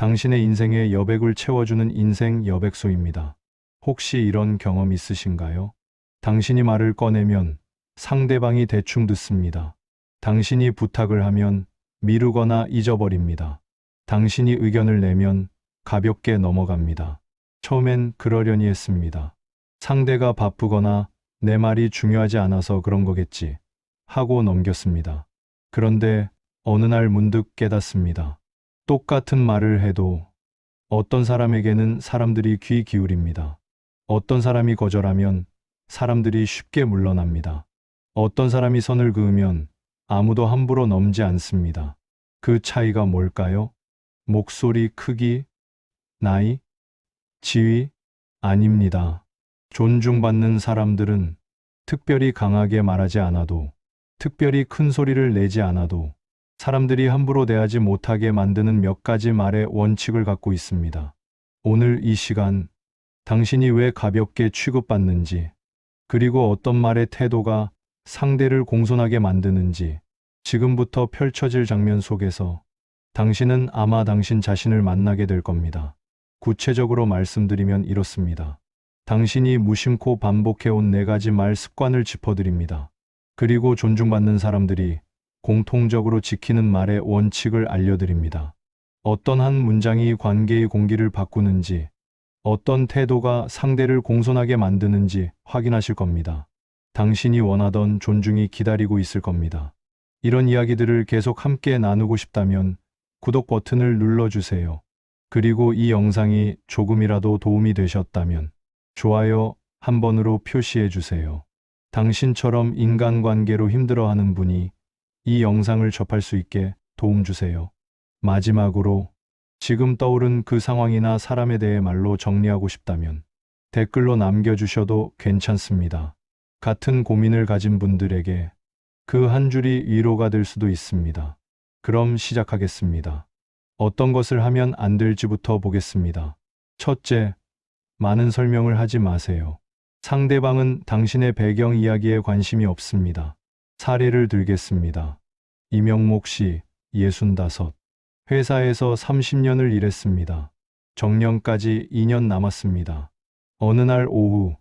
당신의 인생의 여백을 채워주는 인생 여백소입니다. 혹시 이런 경험 있으신가요? 당신이 말을 꺼내면 상대방이 대충 듣습니다. 당신이 부탁을 하면 미루거나 잊어버립니다. 당신이 의견을 내면 가볍게 넘어갑니다. 처음엔 그러려니 했습니다. 상대가 바쁘거나 내 말이 중요하지 않아서 그런 거겠지 하고 넘겼습니다. 그런데 어느 날 문득 깨닫습니다. 똑같은 말을 해도 어떤 사람에게는 사람들이 귀 기울입니다. 어떤 사람이 거절하면 사람들이 쉽게 물러납니다. 어떤 사람이 선을 그으면 아무도 함부로 넘지 않습니다. 그 차이가 뭘까요? 목소리 크기, 나이, 지위? 아닙니다. 존중받는 사람들은 특별히 강하게 말하지 않아도, 특별히 큰 소리를 내지 않아도 사람들이 함부로 대하지 못하게 만드는 몇 가지 말의 원칙을 갖고 있습니다. 오늘 이 시간, 당신이 왜 가볍게 취급받는지, 그리고 어떤 말의 태도가 상대를 공손하게 만드는지, 지금부터 펼쳐질 장면 속에서 당신은 아마 당신 자신을 만나게 될 겁니다. 구체적으로 말씀드리면 이렇습니다. 당신이 무심코 반복해온 네 가지 말 습관을 짚어드립니다. 그리고 존중받는 사람들이 공통적으로 지키는 말의 원칙을 알려드립니다. 어떤 한 문장이 관계의 공기를 바꾸는지, 어떤 태도가 상대를 공손하게 만드는지 확인하실 겁니다. 당신이 원하던 존중이 기다리고 있을 겁니다. 이런 이야기들을 계속 함께 나누고 싶다면 구독 버튼을 눌러주세요. 그리고 이 영상이 조금이라도 도움이 되셨다면 좋아요 한 번으로 표시해 주세요. 당신처럼 인간관계로 힘들어하는 분이 이 영상을 접할 수 있게 도움 주세요. 마지막으로 지금 떠오른 그 상황이나 사람에 대해 말로 정리하고 싶다면 댓글로 남겨주셔도 괜찮습니다. 같은 고민을 가진 분들에게 그 한 줄이 위로가 될 수도 있습니다. 그럼 시작하겠습니다. 어떤 것을 하면 안 될지부터 보겠습니다. 첫째, 많은 설명을 하지 마세요. 상대방은 당신의 배경 이야기에 관심이 없습니다. 사례를 들겠습니다. 이명목 씨, 65. 회사에서 30년을 일했습니다. 정년까지 2년 남았습니다. 어느 날 오후,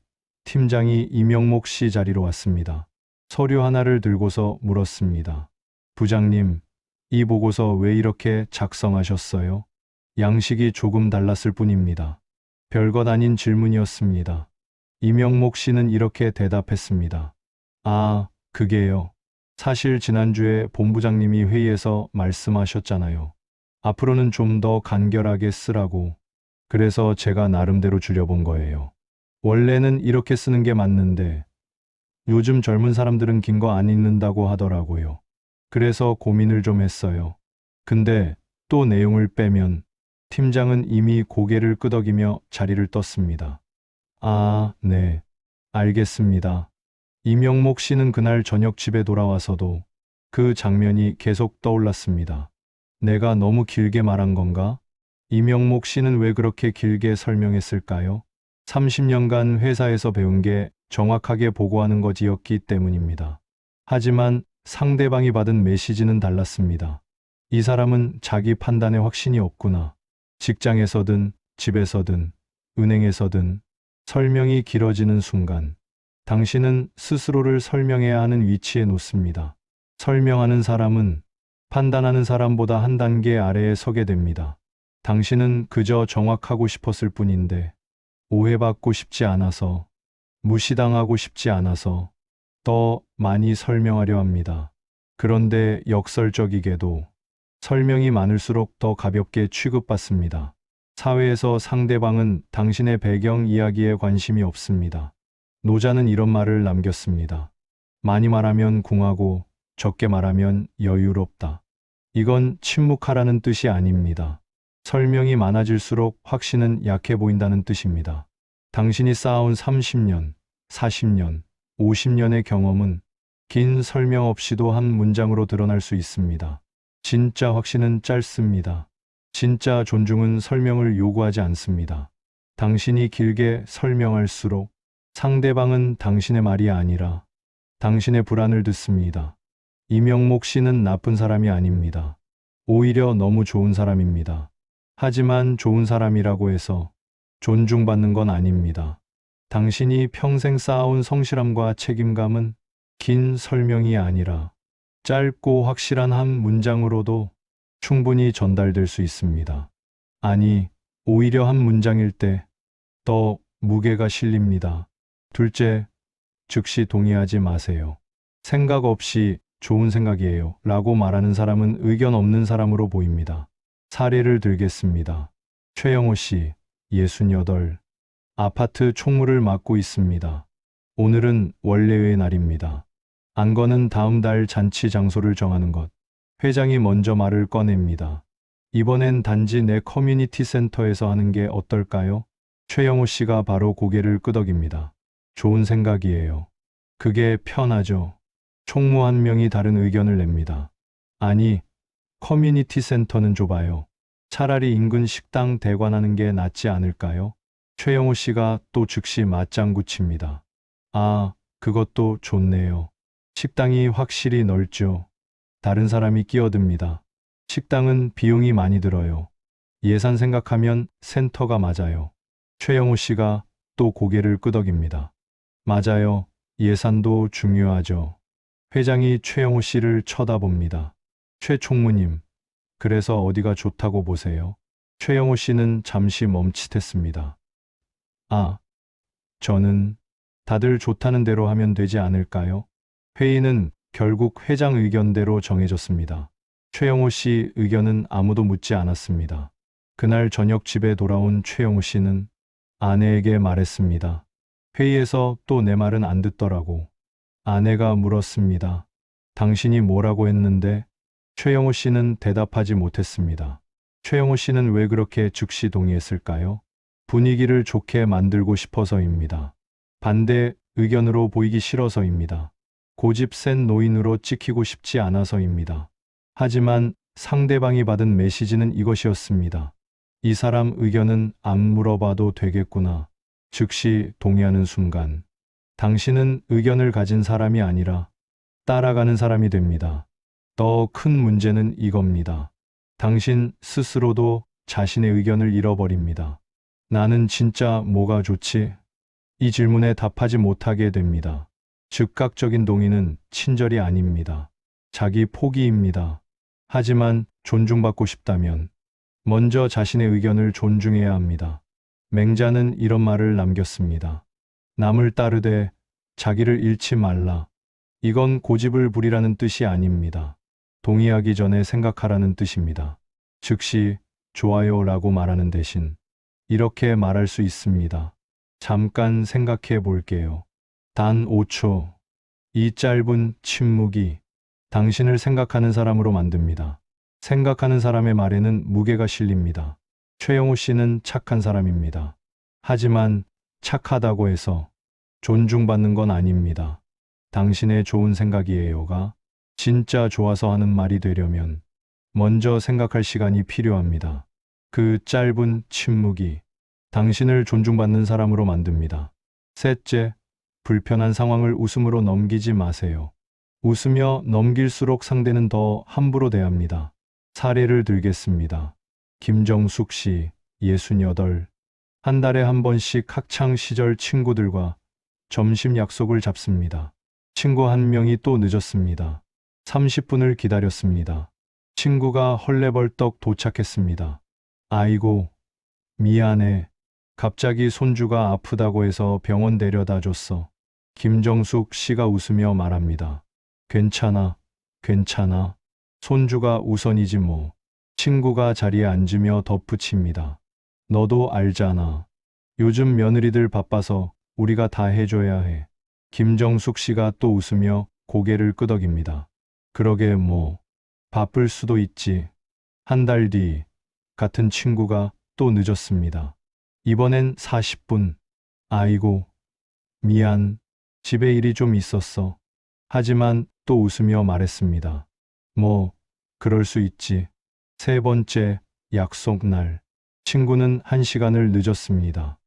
팀장이 이명목 씨 자리로 왔습니다. 서류 하나를 들고서 물었습니다. 부장님, 이 보고서 왜 이렇게 작성하셨어요? 양식이 조금 달랐을 뿐입니다. 별것 아닌 질문이었습니다. 이명목 씨는 이렇게 대답했습니다. 아, 그게요. 사실 지난주에 본부장님이 회의에서 말씀하셨잖아요. 앞으로는 좀 더 간결하게 쓰라고. 그래서 제가 나름대로 줄여본 거예요. 원래는 이렇게 쓰는 게 맞는데 요즘 젊은 사람들은 긴 거 안 읽는다고 하더라고요. 그래서 고민을 좀 했어요. 근데 또 내용을 빼면 팀장은 이미 고개를 끄덕이며 자리를 떴습니다. 아, 네. 알겠습니다. 이명목 씨는 그날 저녁 집에 돌아와서도 그 장면이 계속 떠올랐습니다. 내가 너무 길게 말한 건가? 이명목 씨는 왜 그렇게 길게 설명했을까요? 30년간 회사에서 배운 게 정확하게 보고하는 것이었기 때문입니다. 하지만 상대방이 받은 메시지는 달랐습니다. 이 사람은 자기 판단에 확신이 없구나. 직장에서든 집에서든 은행에서든 설명이 길어지는 순간 당신은 스스로를 설명해야 하는 위치에 놓습니다. 설명하는 사람은 판단하는 사람보다 한 단계 아래에 서게 됩니다. 당신은 그저 정확하고 싶었을 뿐인데 오해받고 싶지 않아서 무시당하고 싶지 않아서 더 많이 설명하려 합니다. 그런데 역설적이게도 설명이 많을수록 더 가볍게 취급받습니다. 사회에서 상대방은 당신의 배경 이야기에 관심이 없습니다. 노자는 이런 말을 남겼습니다. 많이 말하면 궁하고 적게 말하면 여유롭다. 이건 침묵하라는 뜻이 아닙니다. 설명이 많아질수록 확신은 약해 보인다는 뜻입니다. 당신이 쌓아온 30년, 40년, 50년의 경험은 긴 설명 없이도 한 문장으로 드러날 수 있습니다. 진짜 확신은 짧습니다. 진짜 존중은 설명을 요구하지 않습니다. 당신이 길게 설명할수록 상대방은 당신의 말이 아니라 당신의 불안을 듣습니다. 이명목 씨는 나쁜 사람이 아닙니다. 오히려 너무 좋은 사람입니다. 하지만 좋은 사람이라고 해서 존중받는 건 아닙니다. 당신이 평생 쌓아온 성실함과 책임감은 긴 설명이 아니라 짧고 확실한 한 문장으로도 충분히 전달될 수 있습니다. 아니, 오히려 한 문장일 때 더 무게가 실립니다. 둘째, 즉시 동의하지 마세요. 생각 없이 좋은 생각이에요. 라고 말하는 사람은 의견 없는 사람으로 보입니다. 사례를 들겠습니다. 최영호 씨, 68. 아파트 총무를 맡고 있습니다. 오늘은 원래의 날입니다. 안건은 다음 달 잔치 장소를 정하는 것. 회장이 먼저 말을 꺼냅니다. 이번엔 단지 내 커뮤니티 센터에서 하는 게 어떨까요? 최영호 씨가 바로 고개를 끄덕입니다. 좋은 생각이에요. 그게 편하죠. 총무 한 명이 다른 의견을 냅니다. 아니, 커뮤니티 센터는 좁아요. 차라리 인근 식당 대관하는 게 낫지 않을까요? 최영호 씨가 또 즉시 맞장구 칩니다. 아, 그것도 좋네요. 식당이 확실히 넓죠. 다른 사람이 끼어듭니다. 식당은 비용이 많이 들어요. 예산 생각하면 센터가 맞아요. 최영호 씨가 또 고개를 끄덕입니다. 맞아요. 예산도 중요하죠. 회장이 최영호 씨를 쳐다봅니다. 최 총무님, 그래서 어디가 좋다고 보세요? 최영호 씨는 잠시 멈칫했습니다. 아, 저는 다들 좋다는 대로 하면 되지 않을까요? 회의는 결국 회장 의견대로 정해졌습니다. 최영호 씨 의견은 아무도 묻지 않았습니다. 그날 저녁 집에 돌아온 최영호 씨는 아내에게 말했습니다. 회의에서 또 내 말은 안 듣더라고. 아내가 물었습니다. 당신이 뭐라고 했는데? 최영호 씨는 대답하지 못했습니다. 최영호 씨는 왜 그렇게 즉시 동의했을까요? 분위기를 좋게 만들고 싶어서입니다. 반대 의견으로 보이기 싫어서입니다. 고집 센 노인으로 찍히고 싶지 않아서입니다. 하지만 상대방이 받은 메시지는 이것이었습니다. 이 사람 의견은 안 물어봐도 되겠구나. 즉시 동의하는 순간, 당신은 의견을 가진 사람이 아니라 따라가는 사람이 됩니다. 더 큰 문제는 이겁니다. 당신 스스로도 자신의 의견을 잃어버립니다. 나는 진짜 뭐가 좋지? 이 질문에 답하지 못하게 됩니다. 즉각적인 동의는 친절이 아닙니다. 자기 포기입니다. 하지만 존중받고 싶다면 먼저 자신의 의견을 존중해야 합니다. 맹자는 이런 말을 남겼습니다. 남을 따르되 자기를 잃지 말라. 이건 고집을 부리라는 뜻이 아닙니다. 동의하기 전에 생각하라는 뜻입니다. 즉시 좋아요 라고 말하는 대신 이렇게 말할 수 있습니다. 잠깐 생각해 볼게요. 단 5초. 이 짧은 침묵이 당신을 생각하는 사람으로 만듭니다. 생각하는 사람의 말에는 무게가 실립니다. 최영호 씨는 착한 사람입니다. 하지만 착하다고 해서 존중받는 건 아닙니다. 당신의 좋은 생각이에요가 진짜 좋아서 하는 말이 되려면 먼저 생각할 시간이 필요합니다. 그 짧은 침묵이 당신을 존중받는 사람으로 만듭니다. 셋째, 불편한 상황을 웃음으로 넘기지 마세요. 웃으며 넘길수록 상대는 더 함부로 대합니다. 사례를 들겠습니다. 김정숙 씨, 68. 한 달에 한 번씩 학창 시절 친구들과 점심 약속을 잡습니다. 친구 한 명이 또 늦었습니다. 30분을 기다렸습니다. 친구가 헐레벌떡 도착했습니다. 아이고, 미안해. 갑자기 손주가 아프다고 해서 병원 데려다 줬어. 김정숙 씨가 웃으며 말합니다. 괜찮아, 괜찮아. 손주가 우선이지 뭐. 친구가 자리에 앉으며 덧붙입니다. 너도 알잖아. 요즘 며느리들 바빠서 우리가 다 해줘야 해. 김정숙 씨가 또 웃으며 고개를 끄덕입니다. 그러게 뭐, 바쁠 수도 있지. 한 달 뒤, 같은 친구가 또 늦었습니다. 이번엔 40분. 아이고, 미안. 집에 일이 좀 있었어. 하지만 또 웃으며 말했습니다. 뭐, 그럴 수 있지. 세 번째 약속 날. 친구는 한 시간을 늦었습니다.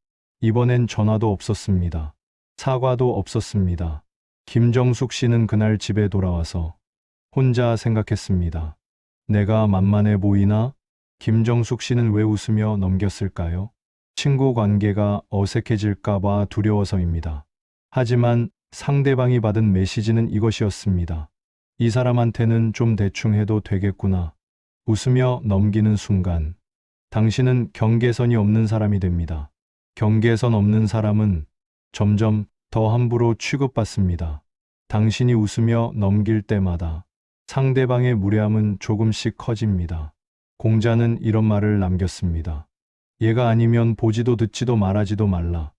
이번엔 전화도 없었습니다. 사과도 없었습니다. 김정숙 씨는 그날 집에 돌아와서 혼자 생각했습니다. 내가 만만해 보이나? 김정숙 씨는 왜 웃으며 넘겼을까요? 친구 관계가 어색해질까봐 두려워서입니다. 하지만 상대방이 받은 메시지는 이것이었습니다. 이 사람한테는 좀 대충 해도 되겠구나. 웃으며 넘기는 순간, 당신은 경계선이 없는 사람이 됩니다. 경계선 없는 사람은 점점 더 함부로 취급받습니다. 당신이 웃으며 넘길 때마다 상대방의 무례함은 조금씩 커집니다. 공자는 이런 말을 남겼습니다. 얘가 아니면 보지도 듣지도 말하지도 말라.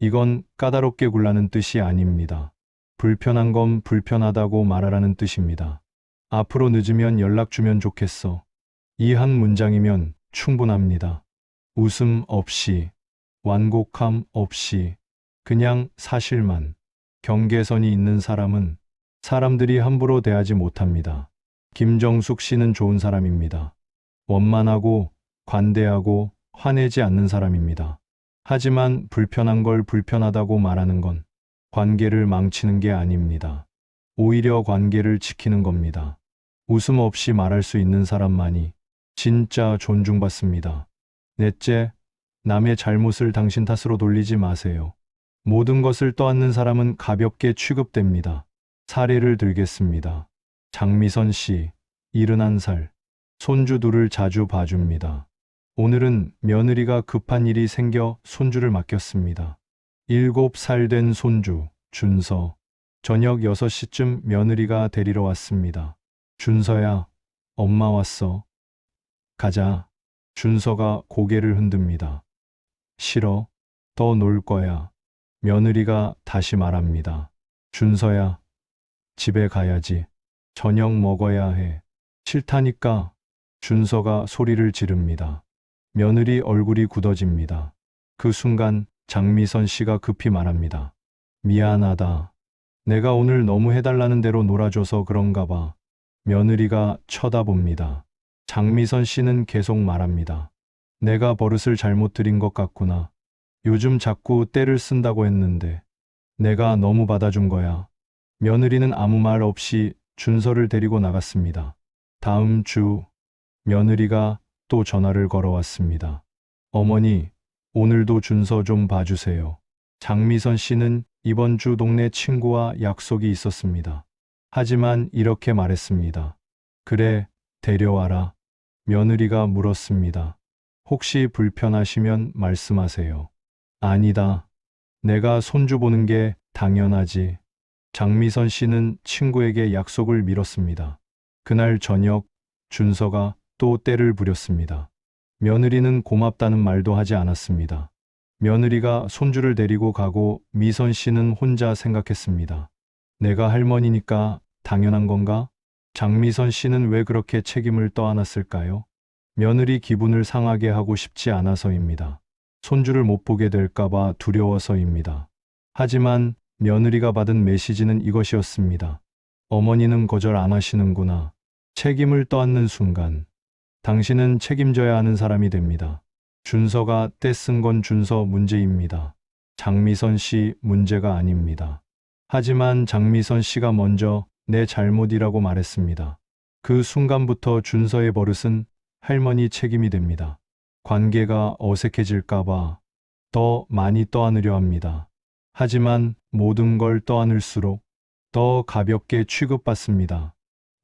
이건 까다롭게 굴라는 뜻이 아닙니다. 불편한 건 불편하다고 말하라는 뜻입니다. 앞으로 늦으면 연락 주면 좋겠어. 이 한 문장이면 충분합니다. 웃음 없이, 완곡함 없이, 그냥 사실만. 경계선이 있는 사람은 사람들이 함부로 대하지 못합니다. 김정숙 씨는 좋은 사람입니다. 원만하고 관대하고 화내지 않는 사람입니다. 하지만 불편한 걸 불편하다고 말하는 건 관계를 망치는 게 아닙니다. 오히려 관계를 지키는 겁니다. 웃음 없이 말할 수 있는 사람만이 진짜 존중받습니다. 넷째, 남의 잘못을 당신 탓으로 돌리지 마세요. 모든 것을 떠안는 사람은 가볍게 취급됩니다. 사례를 들겠습니다. 장미선 씨, 71살, 손주 둘을 자주 봐줍니다. 오늘은 며느리가 급한 일이 생겨 손주를 맡겼습니다. 7살 된 손주, 준서. 저녁 6시쯤 며느리가 데리러 왔습니다. 준서야, 엄마 왔어. 가자. 준서가 고개를 흔듭니다. 싫어. 더 놀 거야. 며느리가 다시 말합니다. 준서야, 집에 가야지. 저녁 먹어야 해. 싫다니까. 준서가 소리를 지릅니다. 며느리 얼굴이 굳어집니다. 그 순간 장미선 씨가 급히 말합니다. 미안하다. 내가 오늘 너무 해달라는 대로 놀아줘서 그런가 봐. 며느리가 쳐다봅니다. 장미선 씨는 계속 말합니다. 내가 버릇을 잘못 들인 것 같구나. 요즘 자꾸 때를 쓴다고 했는데 내가 너무 받아준 거야. 며느리는 아무 말 없이 준서를 데리고 나갔습니다. 다음 주 며느리가 또 전화를 걸어왔습니다. 어머니, 오늘도 준서 좀 봐주세요. 장미선 씨는 이번 주 동네 친구와 약속이 있었습니다. 하지만 이렇게 말했습니다. 그래, 데려와라. 며느리가 물었습니다. 혹시 불편하시면 말씀하세요. 아니다. 내가 손주 보는 게 당연하지. 장미선 씨는 친구에게 약속을 미뤘습니다. 그날 저녁 준서가 또 때를 부렸습니다. 며느리는 고맙다는 말도 하지 않았습니다. 며느리가 손주를 데리고 가고 미선 씨는 혼자 생각했습니다. 내가 할머니니까 당연한 건가? 장미선 씨는 왜 그렇게 책임을 떠안았을까요? 며느리 기분을 상하게 하고 싶지 않아서입니다. 손주를 못 보게 될까봐 두려워서입니다. 하지만 며느리가 받은 메시지는 이것이었습니다. 어머니는 거절 안 하시는구나. 책임을 떠안는 순간, 당신은 책임져야 하는 사람이 됩니다. 준서가 떼쓴 건 준서 문제입니다. 장미선 씨 문제가 아닙니다. 하지만 장미선 씨가 먼저 내 잘못이라고 말했습니다. 그 순간부터 준서의 버릇은 할머니 책임이 됩니다. 관계가 어색해질까봐 더 많이 떠안으려 합니다. 하지만 모든 걸 떠안을수록 더 가볍게 취급받습니다.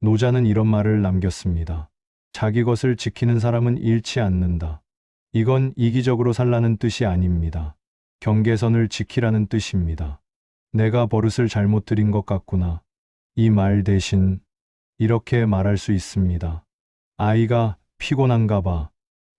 노자는 이런 말을 남겼습니다. 자기 것을 지키는 사람은 잃지 않는다. 이건 이기적으로 살라는 뜻이 아닙니다. 경계선을 지키라는 뜻입니다. 내가 버릇을 잘못 들인 것 같구나. 이 말 대신 이렇게 말할 수 있습니다. 아이가 피곤한가 봐.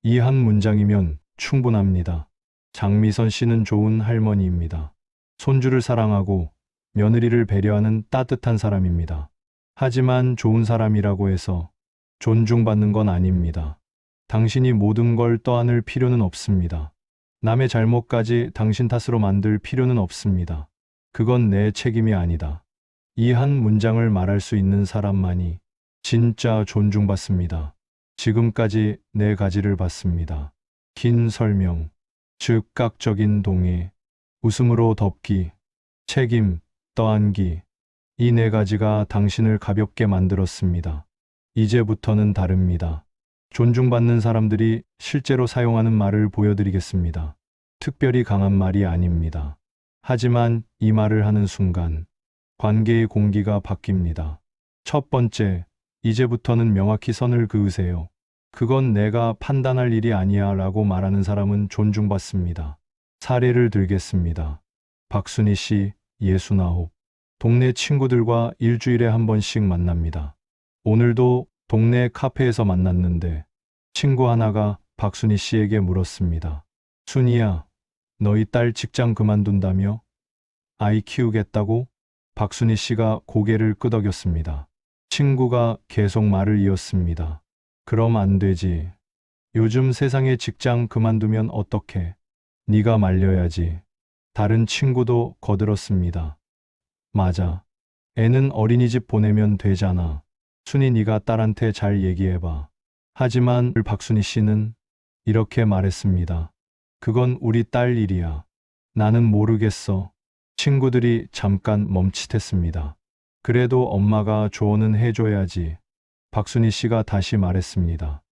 이 한 문장이면 충분합니다. 장미선 씨는 좋은 할머니입니다. 손주를 사랑하고 며느리를 배려하는 따뜻한 사람입니다. 하지만 좋은 사람이라고 해서 존중받는 건 아닙니다. 당신이 모든 걸 떠안을 필요는 없습니다. 남의 잘못까지 당신 탓으로 만들 필요는 없습니다. 그건 내 책임이 아니다. 이 한 문장을 말할 수 있는 사람만이 진짜 존중받습니다. 지금까지 네 가지를 봤습니다. 긴 설명, 즉각적인 동의, 웃음으로 덮기, 책임, 떠안기. 이 네 가지가 당신을 가볍게 만들었습니다. 이제부터는 다릅니다. 존중받는 사람들이 실제로 사용하는 말을 보여드리겠습니다. 특별히 강한 말이 아닙니다. 하지만 이 말을 하는 순간 관계의 공기가 바뀝니다. 첫 번째, 이제부터는 명확히 선을 그으세요. 그건 내가 판단할 일이 아니야 라고 말하는 사람은 존중받습니다. 사례를 들겠습니다. 박순희 씨, 예순아홉. 동네 친구들과 일주일에 한 번씩 만납니다. 오늘도 동네 카페에서 만났는데 친구 하나가 박순희 씨에게 물었습니다. 순이야, 너희 딸 직장 그만둔다며? 아이 키우겠다고? 박순희 씨가 고개를 끄덕였습니다. 친구가 계속 말을 이었습니다. 그럼 안 되지. 요즘 세상에 직장 그만두면 어떡해? 네가 말려야지. 다른 친구도 거들었습니다. 맞아. 애는 어린이집 보내면 되잖아. 순이 네가 딸한테 잘 얘기해봐. 하지만 박순희 씨는 이렇게 말했습니다. 그건 우리 딸 일이야. 나는 모르겠어. 친구들이 잠깐 멈칫했습니다. 그래도 엄마가 조언은 해줘야지. 박순희 씨가 다시 말했습니다.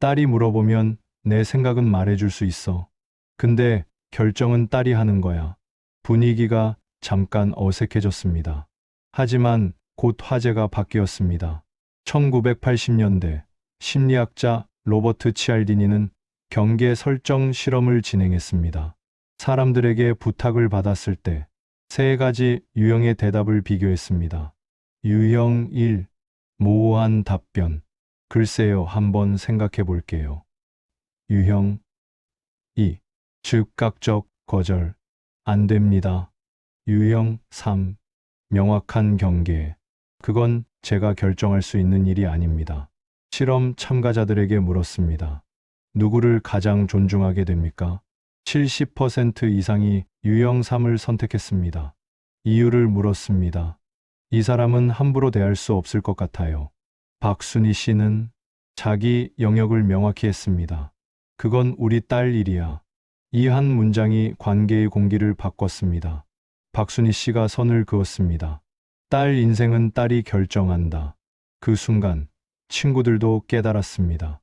딸이 물어보면 내 생각은 말해줄 수 있어. 근데 결정은 딸이 하는 거야. 분위기가 잠깐 어색해졌습니다. 하지만 곧 화제가 바뀌었습니다. 1980년대 심리학자 로버트 치알디니는 경계 설정 실험을 진행했습니다. 사람들에게 부탁을 받았을 때 세 가지 유형의 대답을 비교했습니다. 유형 1. 모호한 답변. 글쎄요, 한번 생각해 볼게요. 유형 2. 즉각적 거절. 안 됩니다. 유형 3. 명확한 경계. 그건 제가 결정할 수 있는 일이 아닙니다. 실험 참가자들에게 물었습니다. 누구를 가장 존중하게 됩니까? 70% 이상이 유형 3을 선택했습니다. 이유를 물었습니다. 이 사람은 함부로 대할 수 없을 것 같아요. 박순희 씨는 자기 영역을 명확히 했습니다. 그건 우리 딸 일이야. 이 한 문장이 관계의 공기를 바꿨습니다. 박순희 씨가 선을 그었습니다. 딸 인생은 딸이 결정한다. 그 순간 친구들도 깨달았습니다.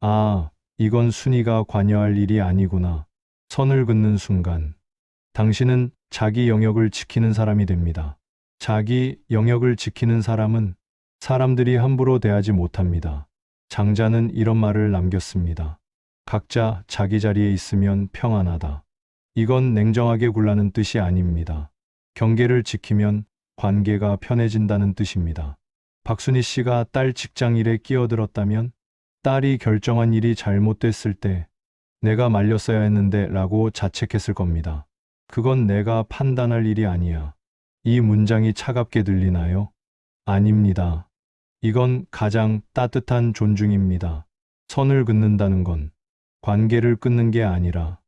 아, 이건 순이가 관여할 일이 아니구나. 선을 긋는 순간 당신은 자기 영역을 지키는 사람이 됩니다. 자기 영역을 지키는 사람은 사람들이 함부로 대하지 못합니다. 장자는 이런 말을 남겼습니다. 각자 자기 자리에 있으면 평안하다. 이건 냉정하게 굴라는 뜻이 아닙니다. 경계를 지키면 관계가 편해진다는 뜻입니다. 박순희 씨가 딸 직장 일에 끼어들었다면 딸이 결정한 일이 잘못됐을 때 내가 말렸어야 했는데 라고 자책했을 겁니다. 그건 내가 판단할 일이 아니야. 이 문장이 차갑게 들리나요? 아닙니다. 이건 가장 따뜻한 존중입니다. 선을 긋는다는 건 관계를 끊는 게 아니라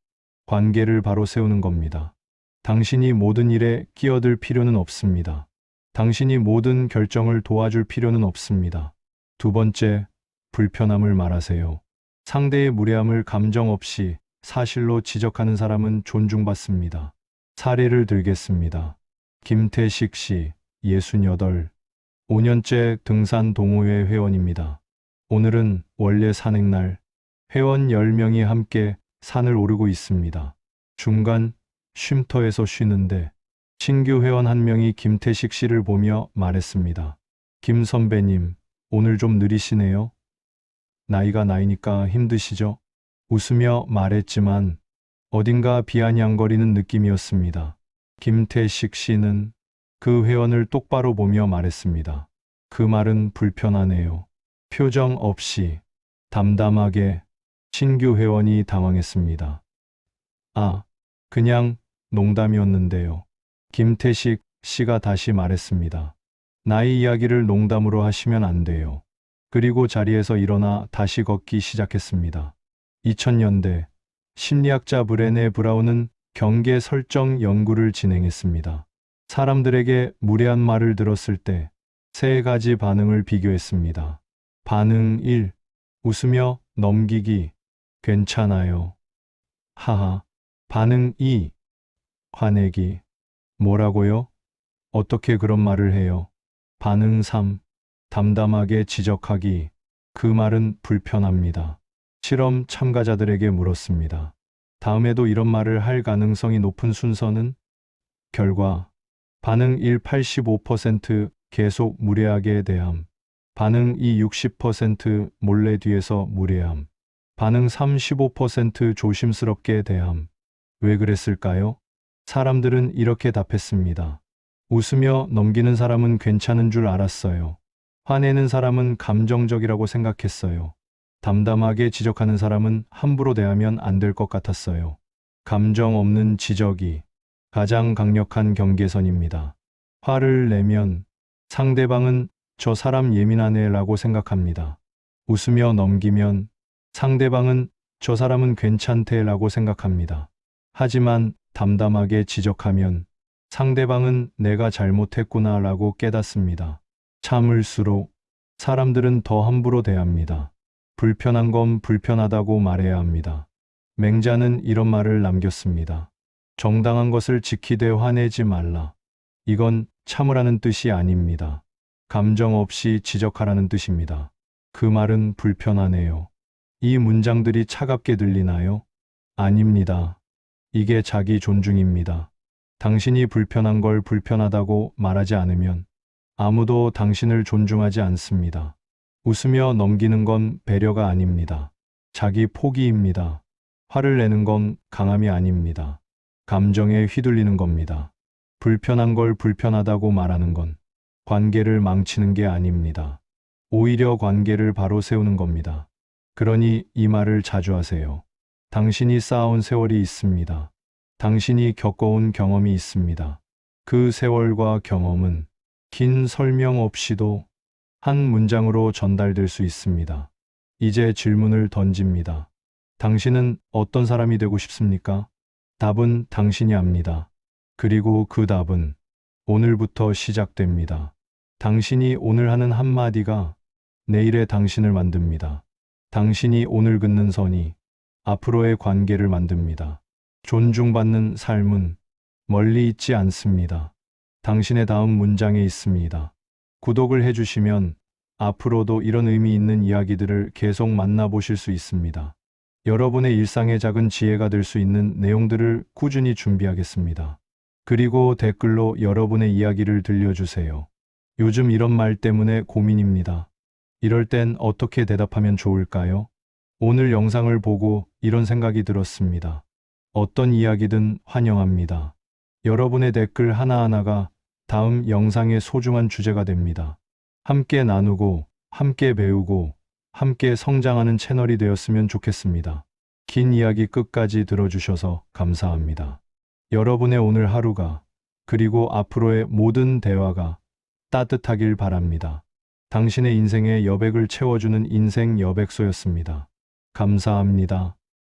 관계를 바로 세우는 겁니다. 당신이 모든 일에 끼어들 필요는 없습니다. 당신이 모든 결정을 도와줄 필요는 없습니다. 두 번째, 불편함을 말하세요. 상대의 무례함을 감정 없이 사실로 지적하는 사람은 존중받습니다. 사례를 들겠습니다. 김태식 씨, 68, 5년째 등산 동호회 회원입니다. 오늘은 원래 산행날, 회원 10명이 함께 산을 오르고 있습니다. 중간 쉼터에서 쉬는데 신규 회원 한 명이 김태식 씨를 보며 말했습니다. 김 선배님, 오늘 좀 느리시네요. 나이가 나이니까 힘드시죠? 웃으며 말했지만 어딘가 비아냥거리는 느낌이었습니다. 김태식 씨는 그 회원을 똑바로 보며 말했습니다. 그 말은 불편하네요. 표정 없이 담담하게 신규 회원이 당황했습니다. 아, 그냥 농담이었는데요. 김태식 씨가 다시 말했습니다. 나이 이야기를 농담으로 하시면 안 돼요. 그리고 자리에서 일어나 다시 걷기 시작했습니다. 2000년대 심리학자 브레네 브라운은 경계 설정 연구를 진행했습니다. 사람들에게 무례한 말을 들었을 때 세 가지 반응을 비교했습니다. 반응 1. 웃으며 넘기기. 괜찮아요. 하하. 반응 2. 화내기. 뭐라고요? 어떻게 그런 말을 해요? 반응 3. 담담하게 지적하기. 그 말은 불편합니다. 실험 참가자들에게 물었습니다. 다음에도 이런 말을 할 가능성이 높은 순서는 결과 반응 1 85% 계속 무례하게 대함. 반응 2 60% 몰래 뒤에서 무례함. 반응 3 15% 조심스럽게 대함. 왜 그랬을까요? 사람들은 이렇게 답했습니다. 웃으며 넘기는 사람은 괜찮은 줄 알았어요. 화내는 사람은 감정적이라고 생각했어요. 담담하게 지적하는 사람은 함부로 대하면 안 될 것 같았어요. 감정 없는 지적이 가장 강력한 경계선입니다. 화를 내면 상대방은 저 사람 예민하네 라고 생각합니다. 웃으며 넘기면 상대방은 저 사람은 괜찮대 라고 생각합니다. 하지만 담담하게 지적하면 상대방은 내가 잘못했구나 라고 깨닫습니다. 참을수록 사람들은 더 함부로 대합니다. 불편한 건 불편하다고 말해야 합니다. 맹자는 이런 말을 남겼습니다. 정당한 것을 지키되 화내지 말라. 이건 참으라는 뜻이 아닙니다. 감정 없이 지적하라는 뜻입니다. 그 말은 불편하네요. 이 문장들이 차갑게 들리나요? 아닙니다. 이게 자기 존중입니다. 당신이 불편한 걸 불편하다고 말하지 않으면 아무도 당신을 존중하지 않습니다. 웃으며 넘기는 건 배려가 아닙니다. 자기 포기입니다. 화를 내는 건 강함이 아닙니다. 감정에 휘둘리는 겁니다. 불편한 걸 불편하다고 말하는 건 관계를 망치는 게 아닙니다. 오히려 관계를 바로 세우는 겁니다. 그러니 이 말을 자주 하세요. 당신이 쌓아온 세월이 있습니다. 당신이 겪어온 경험이 있습니다. 그 세월과 경험은 긴 설명 없이도 한 문장으로 전달될 수 있습니다. 이제 질문을 던집니다. 당신은 어떤 사람이 되고 싶습니까? 답은 당신이 압니다. 그리고 그 답은 오늘부터 시작됩니다. 당신이 오늘 하는 한마디가 내일의 당신을 만듭니다. 당신이 오늘 긋는 선이 앞으로의 관계를 만듭니다. 존중받는 삶은 멀리 있지 않습니다. 당신의 다음 문장에 있습니다. 구독을 해주시면 앞으로도 이런 의미 있는 이야기들을 계속 만나보실 수 있습니다. 여러분의 일상의 작은 지혜가 될 수 있는 내용들을 꾸준히 준비하겠습니다. 그리고 댓글로 여러분의 이야기를 들려주세요. 요즘 이런 말 때문에 고민입니다. 이럴 땐 어떻게 대답하면 좋을까요? 오늘 영상을 보고 이런 생각이 들었습니다. 어떤 이야기든 환영합니다. 여러분의 댓글 하나하나가 다음 영상의 소중한 주제가 됩니다. 함께 나누고, 함께 배우고, 함께 성장하는 채널이 되었으면 좋겠습니다. 긴 이야기 끝까지 들어주셔서 감사합니다. 여러분의 오늘 하루가, 그리고 앞으로의 모든 대화가 따뜻하길 바랍니다. 당신의 인생의 여백을 채워주는 인생 여백소였습니다. 감사합니다.